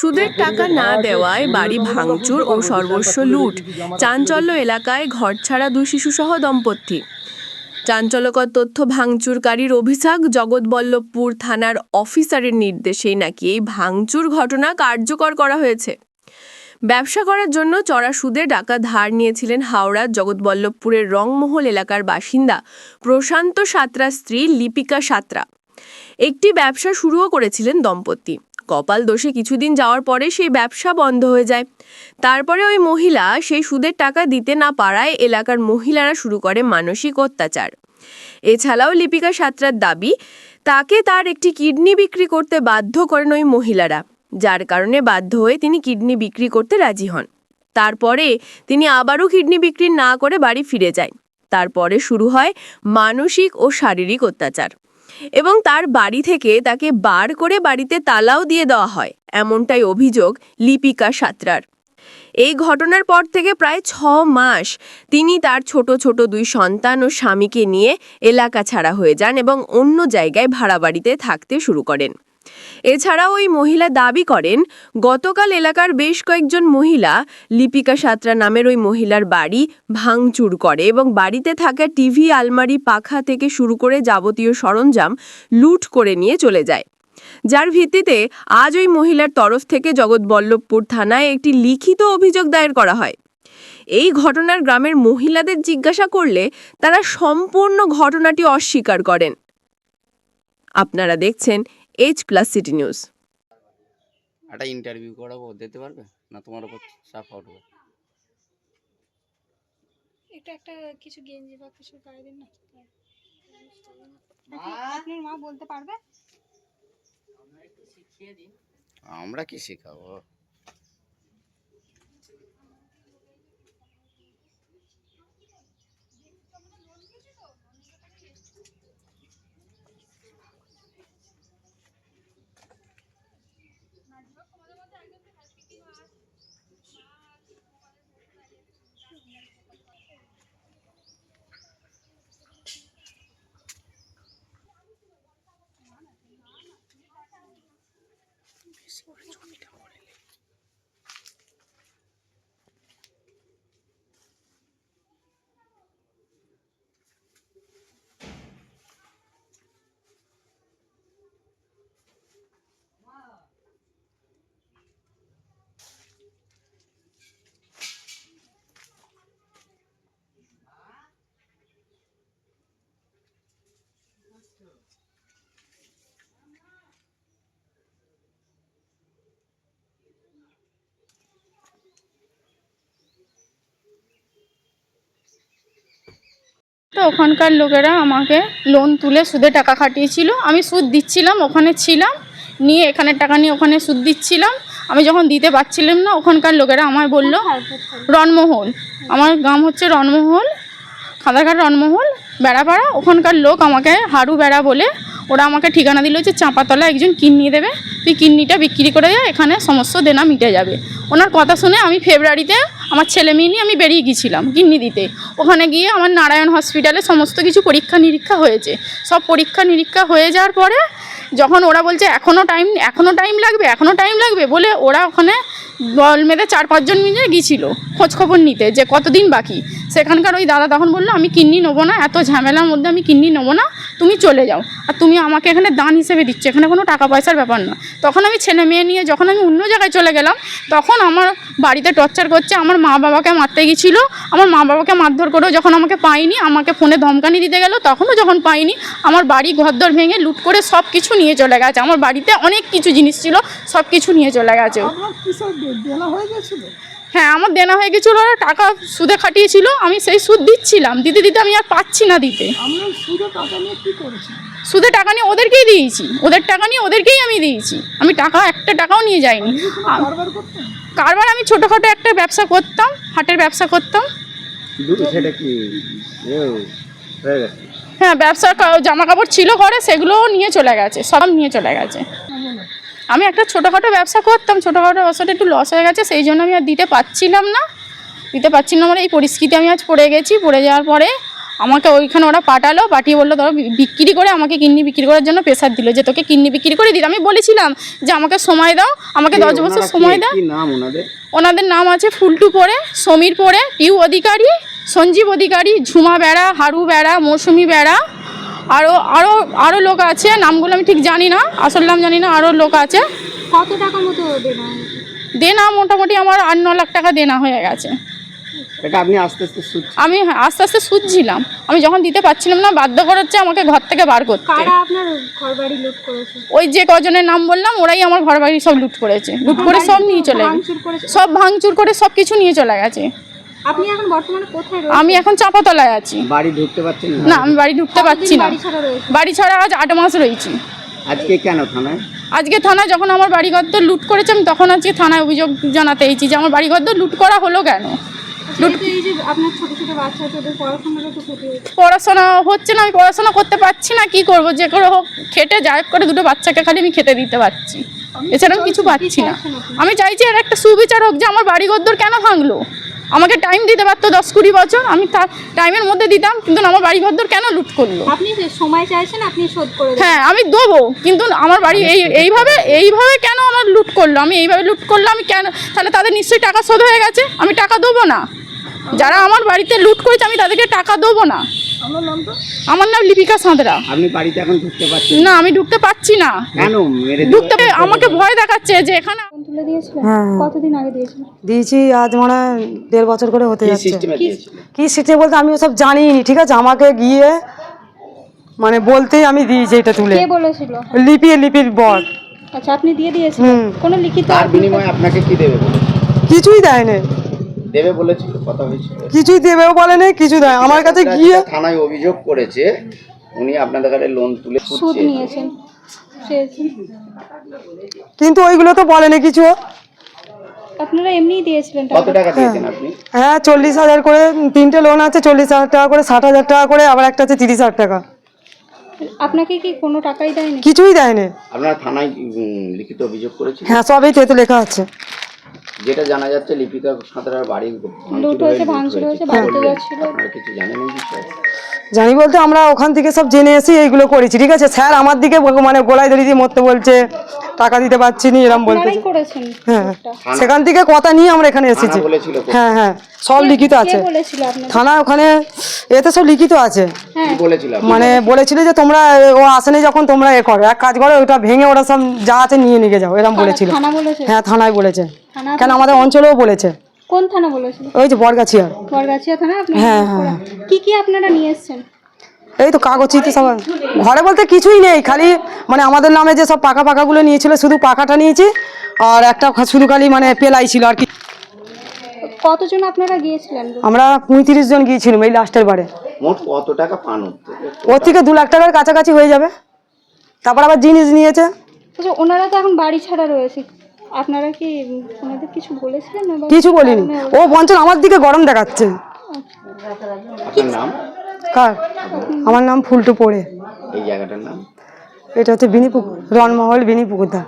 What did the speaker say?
সুদের টাকা না দেওয়ায় বাড়ি ভাঙচুর ও সর্বস্ব লুট। চাঞ্চল্য এলাকায় ঘর ছাড়া দুই শিশুসহ দম্পতি। চাঞ্চল্যকর তথ্য ভাঙচুরকারীর অভিযোগ জগৎবল্লভপুর থানার অফিসারের নির্দেশেই নাকি এই ভাঙচুর ঘটনা কার্যকর করা হয়েছে। ব্যবসা করার জন্য চড়া সুদে টাকা ধার নিয়েছিলেন হাওড়ার জগৎবল্লভপুরের রংমহল এলাকার বাসিন্দা প্রশান্ত সাঁতরা স্ত্রী লিপিকা সাঁতরা। একটি ব্যবসা শুরুও করেছিলেন দম্পতি। কপাল দোষে কিছুদিন যাওয়ার পরে সেই ব্যবসা বন্ধ হয়ে যায়। তারপরে ওই মহিলা সেই সুদের টাকা দিতে না পারায় এলাকার মহিলারা শুরু করে মানসিক অত্যাচার। এছাড়াও লিপিকা সাঁতরার দাবি, তাকে তার একটি কিডনি বিক্রি করতে বাধ্য করেন ওই মহিলারা, যার কারণে বাধ্য হয়ে তিনি কিডনি বিক্রি করতে রাজি হন। তারপরে তিনি আবারও কিডনি বিক্রি না করে বাড়ি ফিরে যায়। তারপরে শুরু হয় মানসিক ও শারীরিক অত্যাচার। এবং তার বাড়ি থেকে তাকে বার করে বাড়িতে তালাও দিয়ে দেওয়া হয়, এমনটাই অভিযোগ লিপিকা সাঁতরার। এই ঘটনার পর থেকে প্রায় ছ মাস তিনি তার ছোট ছোট দুই সন্তান ও স্বামীকে নিয়ে এলাকা ছাড়া হয়ে যান এবং অন্য জায়গায় ভাড়া বাড়িতে থাকতে শুরু করেন। এছাড়াও ওই মহিলা দাবি করেন, গতকাল এলাকার বেশ কয়েকজন মহিলা লিপিকা সাঁতরা নামের ওই মহিলার বাড়ি ভাঙচুর করে এবং বাড়িতে থাকা টিভি আলমারি পাখা থেকে শুরু করে যাবতীয় সরঞ্জাম লুট করে নিয়ে চলে যায়। যার ভিত্তিতে আজ ওই মহিলার তরফ থেকে জগৎবল্লভপুর থানায় একটি লিখিত অভিযোগ দায়ের করা হয়। এই ঘটনার গ্রামের মহিলাদের জিজ্ঞাসা করলে তারা সম্পূর্ণ ঘটনাটি অস্বীকার করেন। আপনারা দেখছেন এইচ প্লাস সিটি নিউজ একটা ইন্টারভিউ করাবো দিতে পারবে? না তোমার উপর চাপ উঠবে এটা একটা কিছু গেঞ্জি বা কিছু গায়ে দিন না। আপনি- আপনার মা বলতে পারবে? আমরা কি শেখাবো? তোমাদের মধ্যে একজন তো ওখানকার লোকেরা আমাকে লোন তুলে সুদে টাকা খাটিয়েছিল। আমি সুদ দিচ্ছিলাম ওখানে ছিলাম নিয়ে এখানের টাকা নিয়ে ওখানে সুদ দিচ্ছিলাম। আমি যখন দিতে পারছিলাম না ওখানকার লোকেরা আমায় বলল রণমহল। আমার গ্রাম হচ্ছে রণমহল খাদারঘাট রণমহল। বেড়াপাড়া, ওখানকার লোক আমাকে হাড়ু বেড়া বলে, ওরা আমাকে ঠিকানা দিল যে চাঁপাতলা একজন কিডনি দেবে। তুই কিডনিটা বিক্রি করে যা এখানে সমস্ত দেনা মিটে যাবে। ওনার কথা শুনে আমি ফেব্রুয়ারিতে আমার ছেলে মেয়ে নিয়ে আমি বেরিয়ে গিয়েছিলাম কিডনি দিতে। ওখানে গিয়ে আমার নারায়ণ হসপিটালে সমস্ত কিছু পরীক্ষা নিরীক্ষা হয়েছে। সব পরীক্ষা নিরীক্ষা হয়ে যাওয়ার পরে যখন ওরা বলছে এখনও টাইম এখনও টাইম লাগবে এখনও টাইম লাগবে, বলে ওরা ওখানে দল মেরে চার পাঁচজন মিলে গিয়েছিল খোঁজ খবর নিতে, যে কতদিন বাকি। সেখানকার ওই দাদা তখন বলল, আমি কিডনি নেব না, এত ঝামেলার মধ্যে আমি কিডনি নেব না, তুমি চলে যাও। আর তুমি আমাকে এখানে দান হিসেবে দিচ্ছ, এখানে কোনো টাকা পয়সার ব্যাপার না। তখন আমি ছেলে মেয়ে নিয়ে যখন আমি অন্য জায়গায় চলে গেলাম, তখন আমার বাড়িতে টর্চার করছে, আমার মা বাবাকে মারতে গেছিল আমার মা বাবাকে মারধর করেও যখন আমাকে পাইনি আমাকে ফোনে ধমকানি দিতে গেল, তখনও যখন পাইনি আমার বাড়ি ঘরদর ভেঙে লুট করে সব কিছু নিয়ে চলে গেছে। আমার বাড়িতে অনেক কিছু জিনিস ছিল সব কিছু নিয়ে চলে গেছে। দেনা হয়ে গেছিল? হ্যাঁ আমার দেনা হয়ে গেছিল ওরা টাকা সুদে খাটিয়েছিল আমি সেই সুদ দিচ্ছিলাম। দিতে দিতে আমি আর পাচ্ছি না দিতে। আমরা সুদে টাকা নিয়ে কি করেছি? সুদে টাকা নিয়ে ওদেরকেই দিয়েছি। ওদের টাকা নিয়ে ওদেরকেই আমি দিয়েছি। আমি টাকা একটা টাকাও নিয়ে যাইনি। কারবার আমি ছোটোখাটো একটা ব্যবসা করতাম হাটের ব্যবসা করতাম। সেটা কি হ্যাঁ ব্যবসা জামা কাপড় ছিল ঘরে সেগুলোও নিয়ে চলে গেছে সব নিয়ে চলে গেছে। আমি একটা ছোটোখাটো ব্যবসা করতাম ছোটোখাটো ব্যবসাটা একটু লস হয়ে গেছে সেই জন্য আমি আর দিতে পারছিলাম না। দিতে পারছিলাম না মানে এই পরিস্থিতি আমি আজ পড়ে গেছি পড়ে যাওয়ার পরে আমাকে ওইখানে ওরা পাঠালো পাঠিয়ে বলল ধরো বিক্রি করে আমাকে কিডনি বিক্রি করার জন্য প্রেশার দিল যে তোকে কিডনি বিক্রি করে দিতে আমি বলেছিলাম যে আমাকে সময় দাও আমাকে দশ বছর সময় দাও। ওনাদের? ওনাদের নাম আছে ফুলটু পরে সমীর পরে পিউ অধিকারী সঞ্জীব অধিকারী ঝুমা বেড়া হারু বেড়া মৌসুমি বেড়া। আরও আরও আরও লোক আছে নামগুলো আমি ঠিক জানি না আসল নাম জানি না আরও লোক আছে। কত টাকা মতো দেনা দেনা মোটামুটি আমার আট ন লাখ টাকা দেনা হয়ে গেছে। এটা আপনি আস্তে আস্তে সুদ আমি আস্তে আস্তে সুদছিলাম। আমি যখন দিতে পারছিলাম না বাধ্য করাচ্ছে আমাকে ঘর থেকে বার করতে। কারা আপনার ঘর বাড়ি লুট করেছে? ওই যে কজনের নাম বললাম ওরাই আমার ঘর বাড়ি সব লুট করেছে। লুট করে সব নিয়ে চলে গেছে। সব ভাঙচুর করে সব কিছু নিয়ে চলে গেছে। আপনি এখন বর্তমানে কোথায় রয়েছেন? আমি এখন চাপাতলায় আছি। বাড়ি ঢুকতে পারছেন না? আমি বাড়ি ঢুকতে পারছি না। বাড়ি ছাড়া রয়েছে বাড়ি ছাড়া আজ আট মাস রয়েছি। আজকে কেন থানায়? আজকে থানায় যখন আমার বাড়িঘর লুট করেছে আমি তখন আজকে থানায় অভিযোগ জানাতে এসেছি যে আমার বাড়িঘর লুট করা হলো কেন? যে হচ্ছে। পড়াশোনা হচ্ছে না আমি পড়াশোনা করতে পারছি না কি করব? যে করে হোক খেটে যাই হোক করে দুটো বাচ্চাকে খালি আমি খেতে দিতে পারছি। এছাড়া আমি কিছু পাচ্ছি না। আমি চাইছি এর একটা সুবিচার হোক যে আমার বাড়ি ঘরদোর কেন ভাঙলো? আমাকে টাইম দিতে পারতো দশ কুড়ি বছর আমি তার টাইমের মধ্যে দিতাম কিন্তু আমার বাড়ি ঘরদোর কেন লুট করল? আপনি সময় চাইছেন আপনি শোধ করে হ্যাঁ আমি দেবো কিন্তু আমার বাড়ি এই এইভাবে এইভাবে কেন আমার লুট করল? আমি এইভাবে লুট করল আমি কেন তাহলে তাদের নিশ্চয়ই টাকা শোধ হয়ে গেছে আমি টাকা দেবো না। যারা আমার বাড়িতে লুট করেছে আমি তাদেরকে টাকা দেবো না। আমার নাম লিপিকা সাঁতরা। আপনি বাড়িতে এখন ঢুকতে পারছেন? না আমি ঢুকতে পারছি না। কেন ঢুকতে আমাকে ভয় দেখাচ্ছে যে এখানে তুলে দিয়েছিলেন হ্যাঁ। কতদিন আগে দিয়েছিলেন দিয়েছি আজ মনে হয় দেড় বছর করে হতে কি যাচ্ছে। কি সিটে বলতে আমি ওসব জানিনি ঠিক আছে? আমাকে গিয়ে মানে বলতেই আমি দিয়েছি এটা তুলে। কে বলেছিল? লিপি লিপির বর। আচ্ছা আপনি দিয়ে দিয়েছিলেন? হুম। কোনো লিখিত তার বিনিময়ে আপনাকে কি দেবে বলে কিছুই দেয়নি। দেবে বলেছিল কথা হয়েছিল। কিছুই দেবেও বলেনি কিছু দেয় আমার কাছে গিয়ে থানায় অভিযোগ করেছে উনি আপনাদের কাছে লোন তুলে সুদ নিয়েছেন। কিন্তু ওইগুলো তো বলেনি কিছু। আপনারা এমনিই দিয়েছিলেন কত টাকা দিয়েছেন আপনি? হ্যাঁ চল্লিশ হাজার করে তিনটে লোন আছে চল্লিশ হাজার টাকা করে ষাট হাজার টাকা করে আবার একটা আছে তিরিশ হাজার টাকা। আপনাকে কি কোনো টাকাই দেয়নি? কিছুই দেয়নি। আপনারা থানায় উম, লিখিত অভিযোগ করেছেন হ্যাঁ সবই তো এতে লেখা আছে। যেটা জানা যাচ্ছে লিপিকা সাঁতরার বাড়ি লুট হয়েছে ভাঙচুর হয়েছে বাড়িতে যাচ্ছিল। আপনারা কিছু জানেন এই বিষয়ে জানি বলতে আমরা ওখান থেকে সব জেনে এসে এইগুলো করেছি ঠিক আছে? স্যার আমার দিকে মানে গোলায় দড়ি দিয়ে মরতে বলছে টাকা দিতে পারছি নি এরম বলতে আপনারাই করেছেন হ্যাঁ সেখান থেকে কথা নিয়ে আমরা এখানে এসেছি। বলেছিল তো? হ্যাঁ হ্যাঁ সব লিখিত কে আছে। বলেছিল আপনাকে থানা ওখানে এতে সব লিখিত আছে। হ্যাঁ। কি বলেছিল আপনি? মানে বলেছিল যে তোমরা ও আসেনি যখন তোমরা এ করো। এক কাজ করো ওটা ভেঙে ওরা সব যা আছে নিয়ে নিয়ে যাও এরকম বলেছিল। থানা বলেছে? হ্যাঁ থানায় বলেছে। থানা কেন আমাদের অঞ্চলেও বলেছে। কোন থানা বলেছিল ওই যে বরগাছিয়ার বরগাছিয়া থানা? আপনার হ্যাঁ, হ্যাঁ, কি কি আপনারা নিয়ে এসেছেন? এই তো কাগজ তো সব। ঘরে বলতে কিছুই নেই খালি মানে আমাদের নামে যে সব পাকা পাকাগুলো নিয়েছিল শুধু পাকাটা নিয়েছি আর একটা শুধু খালি মানে পেলাই ছিল আর কি। কতজন আপনারা গিয়েছিলেন? আমরা পঁয়ত্রিশ জন গিয়েছিলাম এই লাস্টের বারে। মোট কত টাকা পান ওর থেকে? ওর থেকে দু লাখ টাকার কাছাকাছি হয়ে যাবে। তারপর আবার জিনিস নিয়েছে। আচ্ছা ওনারা তো এখন বাড়ি ছাড়া রয়েছে। আপনারা কি ওনাদের কিছু বলেছিলেন না বা কিছু বলিনি। ও বঞ্চন আমার দিকে গরম দেখাচ্ছে। আপনার নাম? কার? আমার নাম ফুলটু পড়ে। এই জায়গাটার নাম? এটা হচ্ছে বিনিপুকুর রনমহল বিনিপুকুরদা।